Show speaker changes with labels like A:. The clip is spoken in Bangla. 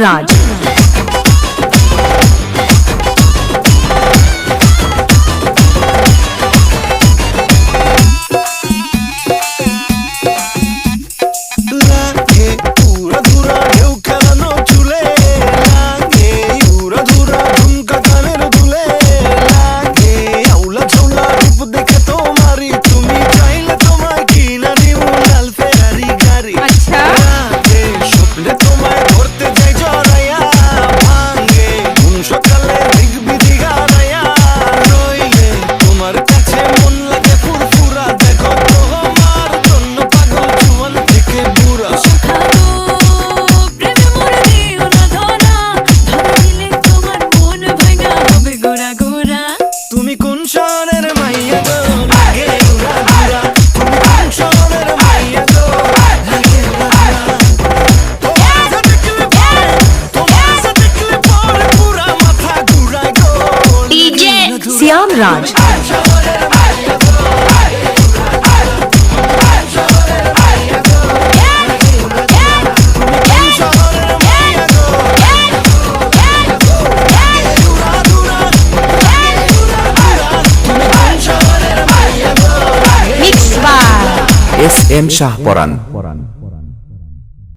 A: Raj Shyam Raj
B: S M Shah Paran